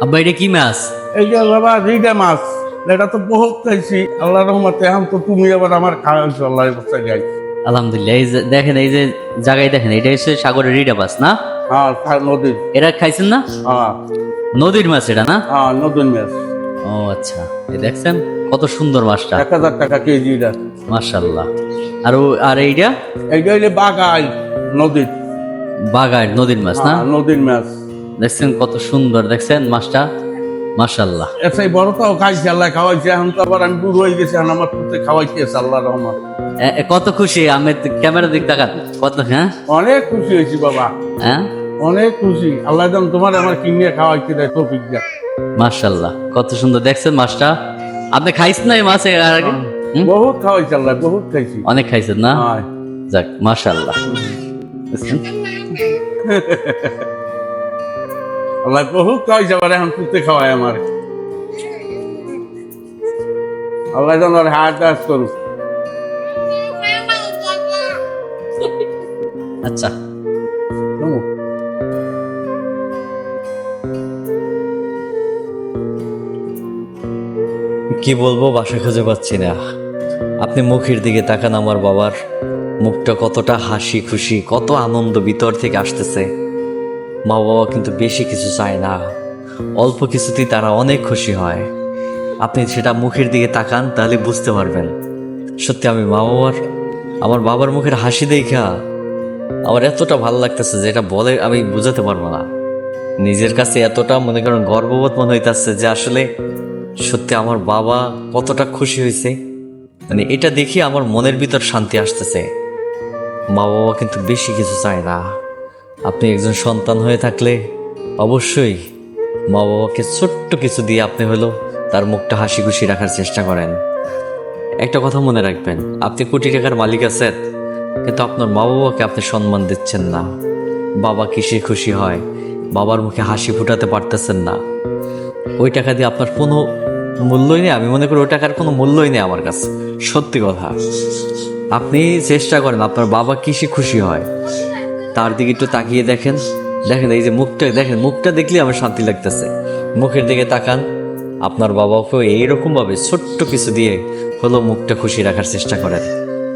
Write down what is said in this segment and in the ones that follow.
আব্বা এটা কি মাছ? এই যে বাবা রিডা মাছ। এটা তো বহুত খাইছি। আল্লাহ রহমতে এখন তো তুমি আবার আমার খাওয়াইছো আল্লাহ বস্তা গাই আলহামদুলিল্লাহ এই যে দেখেন এই যে জায়গায় দেখেন এটা হচ্ছে সাগরের রিডা মাছ না? হ্যাঁ নদীর। এরা খাইছেন না? হ্যাঁ। নদীর মাছ এটা না? হ্যাঁ নদীর মাছ। ও আচ্ছা। এই দেখছেন কত সুন্দর মাছটা। এক হাজার টাকা কেজি এটা। মাশাল্লাহ আর ও- আর এইটা? এইটা হইলে বাগাই নদীর। বাগায় নদীর মাছ না? হ্যাঁ, নদীর মাছ। দেখছেন কত সুন্দর দেখছেন? মাছটা মাশাল্লাহ এসে বড়টাও খাইছি আল্লাহ খাওয়াইছে এখন তো আবার আমি বুড়ো হয়ে গেছি এখন আমার পুতে খাওয়াইছে আল্লাহ এ, কত খুশি? আমি ক্যামেরা দিক তাকান। কত হ্যাঁ? অনেক খুশি হয়েছি বাবা। হ্যাঁ? অনেক খুশি। আল্লাহ যেন তোমার আমার কিনে খাওয়াইতে দেয় তৌফিক দেয় মাশাল্লাহ কত সুন্দর দেখছেন মাছটা আপনি খাইছেন না এই মাছ এর আগে বহুত খাওয়াইছে আল্লাহ বহুত খাইছি। অনেক খাইছেন না? যাক মাশাল্লাহ? আল্লাহ বহুত খাওয়াইছে আবার এখন খাওয়ায় আমার। আল্লাহ যেন ওর হাত করুক। আচ্ছা। কি বলব বাসা খুঁজে পাচ্ছি না। আপনি মুখের দিকে তাকান আমার বাবার। মুখটা কতটা হাসি খুশি কত আনন্দ ভিতর থেকে আসতেছে। মা বাবা কিন্তু বেশি কিছু চায় না। অল্প কিছুতেই তারা অনেক খুশি হয়। আপনি সেটা মুখের দিকে তাকান, তাহলে বুঝতে পারবেন। সত্যি আমি মা বাবার আমার বাবার মুখের হাসি দেখা আমার এতটা ভালো লাগতেছে যেটা বলে আমি বুঝাতে পারব না। নিজের কাছে এতটা মনে করেন গর্ববোধ মনে হইতেছে যে আসলে সত্যি আমার বাবা কতটা খুশি হয়েছে মানে এটা দেখি আমার মনের ভিতর শান্তি আসতেছে। মা বাবা কিন্তু বেশি কিছু চায় না। আপনি একজন সন্তান হয়ে থাকলে অবশ্যই মা বাবাকে ছোট্ট কিছু দিয়ে আপনি হলো তার মুখটা হাসি খুশি রাখার চেষ্টা করেন। একটা কথা মনে রাখবেন, আপনি কোটি টাকার মালিক আছেন, কিন্তু আপনার মা বাবাকে আপনি সম্মান দিচ্ছেন না। বাবা কিসে খুশি হয়? বাবার মুখে হাসি ফুটাতে পারতেছেন না। ওই টাকা দিয়ে আপনার কোনো মূল্যই নেই, আমি মনে করি ওই টাকার কোনো মূল্যই নেই আমার কাছে। সত্যি কথা। আপনি চেষ্টা করেন, আপনার বাবা কিসে খুশি হয়? তার দিকে একটু তাকিয়ে দেখেন। দেখেন, এই যে মুখটা, দেখেন, মুখটা দেখলে আমার শান্তি লাগতেছে। মুখের দিকে তাকান, আপনার বাবাকেও এইরকম ভাবে ছোট্ট কিছু দিয়ে হলো মুখটা খুশি রাখার চেষ্টা করেন।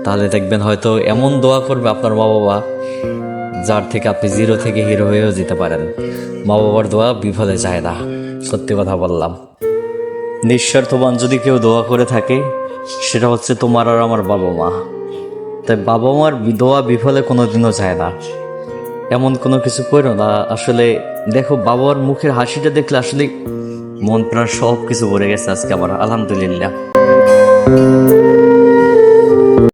তাহলে দেখবেন হয়তো এমন দোয়া করবে আপনার মা বাবা যার থেকে আপনি জিরো থেকে হিরো হয়েও যেতে পারেন। মা বাবার দোয়া বিফলে যায় না, সত্যি কথা বললাম। নিঃস্বার্থবান যদি কেউ দোয়া করে থাকে, সেটা হচ্ছে তোমার আর আমার বাবা মা তাই বাবা মার দোয়া বিফলে কোনোদিনও যায় না। এমন কোনো কিছু করো না। আসলে দেখো, বাবার মুখের হাসিটা দেখলে আসলে মন প্রাণ সব কিছু ভরে গেছে আজকে আমার, আলহামদুলিল্লাহ।